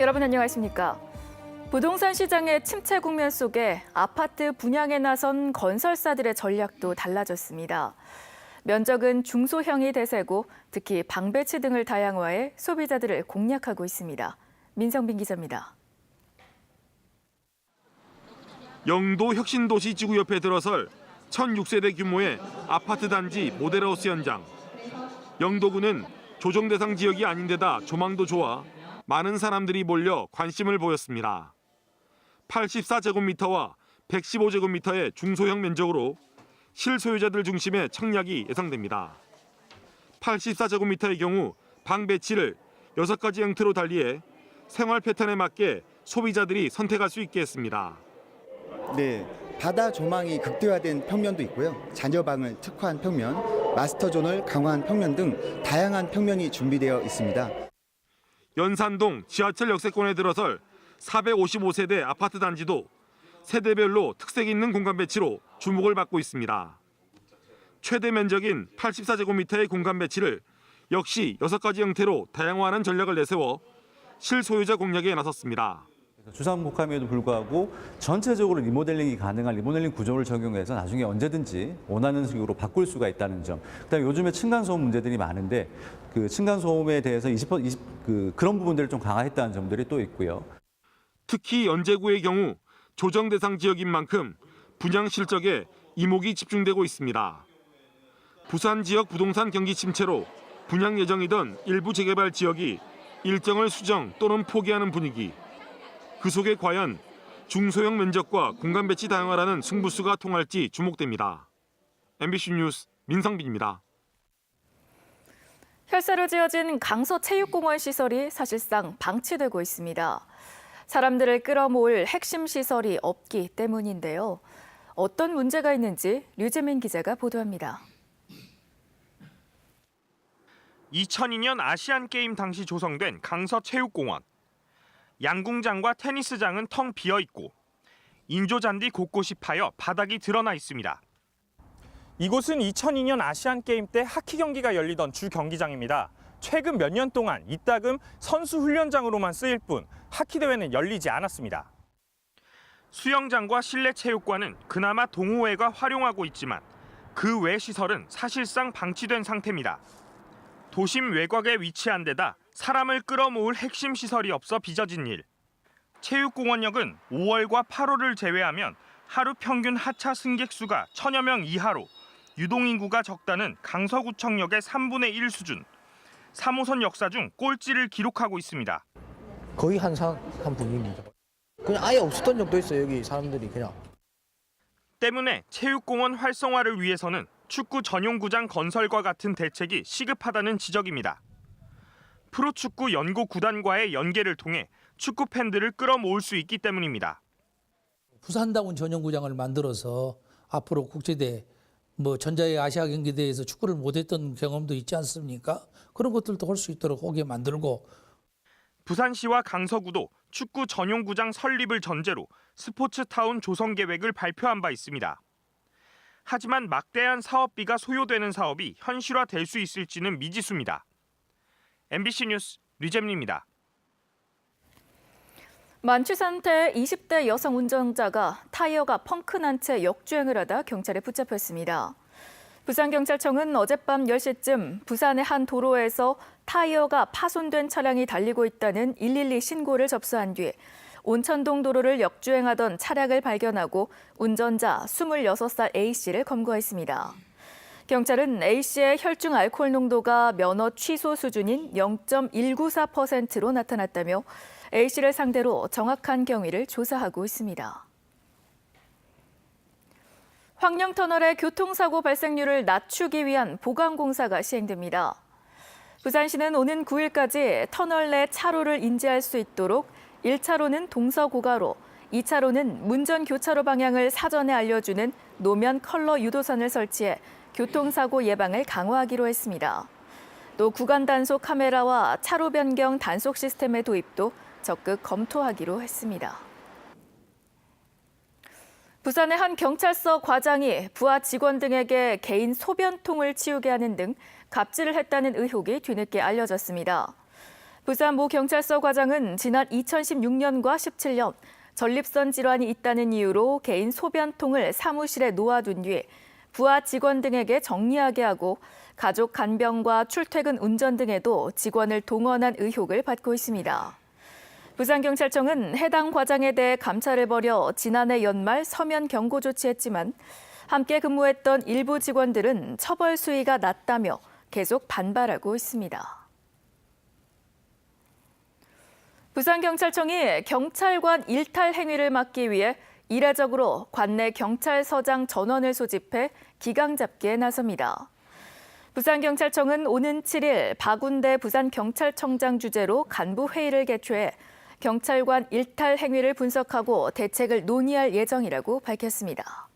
여러분 안녕하십니까? 부동산 시장의 침체 국면 속에 아파트 분양에 나선 건설사들의 전략도 달라졌습니다. 면적은 중소형이 대세고 특히 방배치 등을 다양화해 소비자들을 공략하고 있습니다. 민성빈 기자입니다. 영도 혁신도시 지구 옆에 들어설 1,006세대 규모의 아파트 단지 모델하우스 현장. 영도구는 조정 대상 지역이 아닌데다 조망도 좋아 많은 사람들이 몰려 관심을 보였습니다. 84제곱미터와 115제곱미터의 중소형 면적으로 실소유자들 중심의 청약이 예상됩니다. 84제곱미터의 경우 방 배치를 6가지 형태로 달리해 생활 패턴에 맞게 소비자들이 선택할 수 있게 했습니다. 네, 바다 조망이 극대화된 평면도 있고요. 자녀방을 특화한 평면, 마스터존을 강화한 평면 등 다양한 평면이 준비되어 있습니다. 연산동 지하철 역세권에 들어설 455세대 아파트 단지도 세대별로 특색 있는 공간 배치로 주목을 받고 있습니다. 최대 면적인 84제곱미터의 공간 배치를 역시 6가지 형태로 다양화하는 전략을 내세워 실소유자 공략에 나섰습니다. 주상복합에도 불구하고 전체적으로 리모델링이 가능한 리모델링 구조를 적용해서 나중에 언제든지 원하는 식으로 바꿀 수가 있다는 점. 그다음에 요즘에 층간소음 문제들이 많은데 그 층간소음에 대해서 20%, 20, 그 그런 부분들을 좀 강화했다는 점들이 또 있고요. 특히 연제구의 경우 조정 대상 지역인 만큼 분양 실적에 이목이 집중되고 있습니다. 부산 지역 부동산 경기 침체로 분양 예정이던 일부 재개발 지역이 일정을 수정 또는 포기하는 분위기. 그 속에 과연 중소형 면적과 공간 배치 다양화라는 승부수가 통할지 주목됩니다. MBC 뉴스 민성빈입니다. 혈세로 지어진 강서 체육공원 시설이 사실상 방치되고 있습니다. 사람들을 끌어모을 핵심 시설이 없기 때문인데요. 어떤 문제가 있는지 류재민 기자가 보도합니다. 2002년 아시안 게임 당시 조성된 강서 체육공원. 양궁장과 테니스장은 텅 비어 있고 인조 잔디 곳곳이 파여 바닥이 드러나 있습니다. 이곳은 2002년 아시안 게임 때 하키 경기가 열리던 주 경기장입니다. 최근 몇 년 동안 이따금 선수 훈련장으로만 쓰일 뿐 하키 대회는 열리지 않았습니다. 수영장과 실내 체육관은 그나마 동호회가 활용하고 있지만 그 외 시설은 사실상 방치된 상태입니다. 도심 외곽에 위치한 데다 사람을 끌어모을 핵심 시설이 없어 빚어진 일. 체육공원역은 5월과 8월을 제외하면 하루 평균 하차 승객 수가 천여 명 이하로 유동인구가 적다는 강서구청역의 3분의 1 수준. 3호선 역사 중 꼴찌를 기록하고 있습니다. 거의 한상 한 분위기입니다. 그냥 아예 없었던 적도 있어요 여기 사람들이 그냥. 때문에 체육공원 활성화를 위해서는 축구 전용구장 건설과 같은 대책이 시급하다는 지적입니다. 프로축구 연고 구단과의 연계를 통해 축구 팬들을 끌어모을 수 있기 때문입니다. 부산다운 전용구장을 만들어서 앞으로 국제대 뭐 전자의 아시아 경기대회에서 축구를 못했던 경험도 있지 않습니까? 그런 것들도 할 수 있도록 오게 만들고 부산시와 강서구도 축구 전용구장 설립을 전제로 스포츠타운 조성 계획을 발표한 바 있습니다. 하지만 막대한 사업비가 소요되는 사업이 현실화될 수 있을지는 미지수입니다. MBC 뉴스 류잼리입니다. 만취 상태 20대 여성 운전자가 타이어가 펑크난 채 역주행을 하다 경찰에 붙잡혔습니다. 부산경찰청은 어젯밤 10시쯤 부산의 한 도로에서 타이어가 파손된 차량이 달리고 있다는 112 신고를 접수한 뒤 온천동 도로를 역주행하던 차량을 발견하고 운전자 26살 A씨를 검거했습니다. 경찰은 A씨의 혈중 알코올 농도가 면허 취소 수준인 0.194%로 나타났다며 A씨를 상대로 정확한 경위를 조사하고 있습니다. 황령터널의 교통사고 발생률을 낮추기 위한 보강공사가 시행됩니다. 부산시는 오는 9일까지 터널 내 차로를 인지할 수 있도록 1차로는 동서고가로, 2차로는 문전 교차로 방향을 사전에 알려주는 노면 컬러 유도선을 설치해 교통사고 예방을 강화하기로 했습니다. 또 구간 단속 카메라와 차로 변경 단속 시스템의 도입도 적극 검토하기로 했습니다. 부산의 한 경찰서 과장이 부하 직원 등에게 개인 소변통을 치우게 하는 등 갑질을 했다는 의혹이 뒤늦게 알려졌습니다. 부산 모 경찰서 과장은 지난 2016년과 17년 전립선 질환이 있다는 이유로 개인 소변통을 사무실에 놓아둔 뒤 부하 직원 등에게 정리하게 하고 가족 간병과 출퇴근 운전 등에도 직원을 동원한 의혹을 받고 있습니다. 부산경찰청은 해당 과장에 대해 감찰을 벌여 지난해 연말 서면 경고 조치했지만 함께 근무했던 일부 직원들은 처벌 수위가 낮다며 계속 반발하고 있습니다. 부산경찰청이 경찰관 일탈 행위를 막기 위해 이례적으로 관내 경찰서장 전원을 소집해 기강 잡기에 나섭니다. 부산경찰청은 오는 7일 박운대 부산경찰청장 주재로 간부 회의를 개최해 경찰관 일탈 행위를 분석하고 대책을 논의할 예정이라고 밝혔습니다.